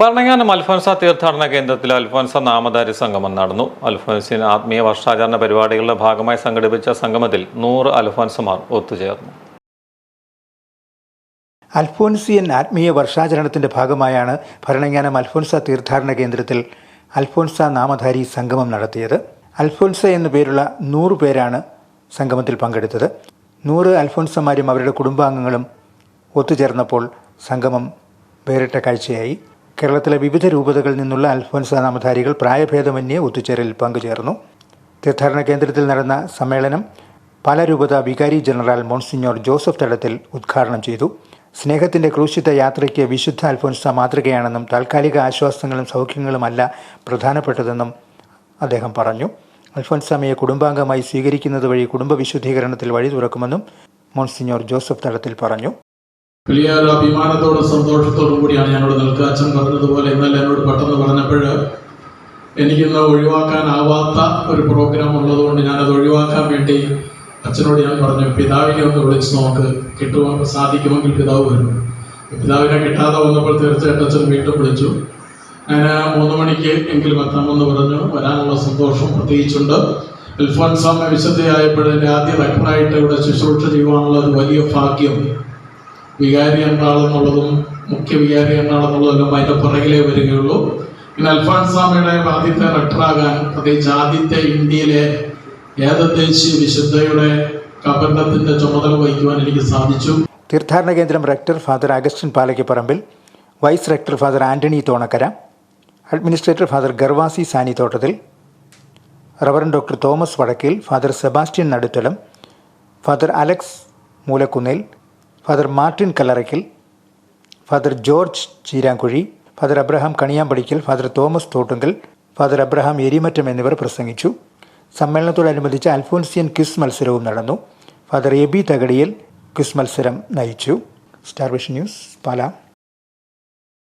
ഭരണങ്ങാനം അൽഫോൻസ തീർത്ഥാടന കേന്ദ്രത്തിൽ അൽഫോൻസ നാമധാരി സംഗമം നടന്നു. അൽഫോൻസിന് ആത്മീയ വർഷാചരണ പരിപാടികളുടെ ഭാഗമായി സംഘടിപ്പിച്ച സംഗമത്തിൽ നൂറ് അൽഫോൻസമാർ ഒത്തുചേർന്നു. അൽഫോൻസിയൻ ആത്മീയ വർഷാചരണത്തിന്റെ ഭാഗമായാണ് ഭരണങ്ങാനം അൽഫോൻസ തീർത്ഥാടന കേന്ദ്രത്തിൽ അൽഫോൻസ നാമധാരി സംഗമം നടത്തിയത്. അൽഫോൻസ എന്നു പേരുള്ള നൂറ് പേരാണ് സംഗമത്തിൽ പങ്കെടുത്തത്. നൂറ് അൽഫോൻസമാരും അവരുടെ കുടുംബാംഗങ്ങളും ഒത്തുചേർന്നപ്പോൾ സംഗമം വേറിട്ട കാഴ്ചയായി. കേരളത്തിലെ വിവിധ രൂപതകളിൽ നിന്നുള്ള അൽഫോൻസ നാമധാരികൾ പ്രായഭേദമന്യേ ഒത്തുചേരലിൽ പങ്കുചേർന്നു. തീർത്ഥാടന കേന്ദ്രത്തിൽ നടന്ന സമ്മേളനം പല രൂപത വികാരി ജനറൽ മോൺസിഞ്ഞോർ ജോസഫ് തടത്തിൽ ഉദ്ഘാടനം ചെയ്തു. സ്നേഹത്തിന്റെ ക്രൂശിത യാത്രയ്ക്ക് വിശുദ്ധ അൽഫോൻസ മാതൃകയാണെന്നും താൽക്കാലിക ആശ്വാസങ്ങളും സൗഖ്യങ്ങളുമല്ല പ്രധാനപ്പെട്ടതെന്നും അദ്ദേഹം പറഞ്ഞു. അൽഫോൻസാമയെ കുടുംബാംഗമായി സ്വീകരിക്കുന്നത് വഴി കുടുംബ വിശുദ്ധീകരണത്തിൽ വഴി തുറക്കുമെന്നും മോൺസിഞ്ഞോർ ജോസഫ് തടത്തിൽ പറഞ്ഞു. വലിയ അഭിമാനത്തോടും സന്തോഷത്തോടും കൂടിയാണ് ഞാനിവിടെ നിൽക്കുക. അച്ഛൻ പറഞ്ഞതുപോലെ ഇന്നലെ എന്നോട് പെട്ടെന്ന് പറഞ്ഞപ്പോൾ എനിക്കിന്ന് ഒഴിവാക്കാനാവാത്ത ഒരു പ്രോഗ്രാം ഉള്ളതുകൊണ്ട് ഞാനത് ഒഴിവാക്കാൻ വേണ്ടി അച്ഛനോട് ഞാൻ പറഞ്ഞു പിതാവിനെ ഒന്ന് വിളിച്ച് നോക്ക്. കിട്ടുമോ സാധിക്കുമെങ്കിൽ പിതാവ് വരും. പിതാവിനെ കിട്ടാതെ വന്നപ്പോൾ തീർച്ചയായിട്ടും അച്ഛൻ വീണ്ടും വിളിച്ചു. ഞാൻ മൂന്ന് മണിക്ക് എങ്കിലും എത്താമെന്ന് പറഞ്ഞു. വരാനുള്ള സന്തോഷം പ്രത്യേകിച്ചുണ്ട്. ഇൽഫാൻ വിശുദ്ധയായപ്പോൾ എന്റെ ആദ്യ റെക്കറായിട്ട് ഇവിടെ ശുശ്രൂഷ ചെയ്യുവാനുള്ള ഒരു വലിയ ഭാഗ്യം വികാരി എന്താണെന്നുള്ളതും മുഖ്യ വികാരി എന്താണെന്നുള്ളതെല്ലാം അതിന്റെ പുറകിലേ വരികയുള്ളൂ. പിന്നെ അൽഫാൻസാമയുടെ ആദ്യത്തെ റെക്ടറാകാൻ പ്രത്യേകിച്ച് ആദ്യത്തെ ഇന്ത്യയിലെ ഏകദേശീയ വിശുദ്ധയുടെ കബന്ധത്തിന്റെ ചുമതല വഹിക്കുവാൻ എനിക്ക് സാധിച്ചു. തീർത്ഥാടന കേന്ദ്രം rector father Augustine Palakkapparambil vice rector father Antony Thonakkara administrator father Gervasis Sani Thottathil reverend doctor Thomas Vadakkil father Sebastian Naduthalam father Alex Moolakkunnel father Martin Kallarackal father George Cheeramkuzhi father Abraham Kaniyampadickal father Thomas Thottunkal father Abraham Erimattam എന്നിവർ പ്രസംഗിച്ചു. സമ്മേളനത്തോടനുബന്ധിച്ച് Alphonsian quiz മത്സരവും നടന്നു. Father A B Thakadiyil quiz മത്സരം നയിച്ചു. Star vision news Pala.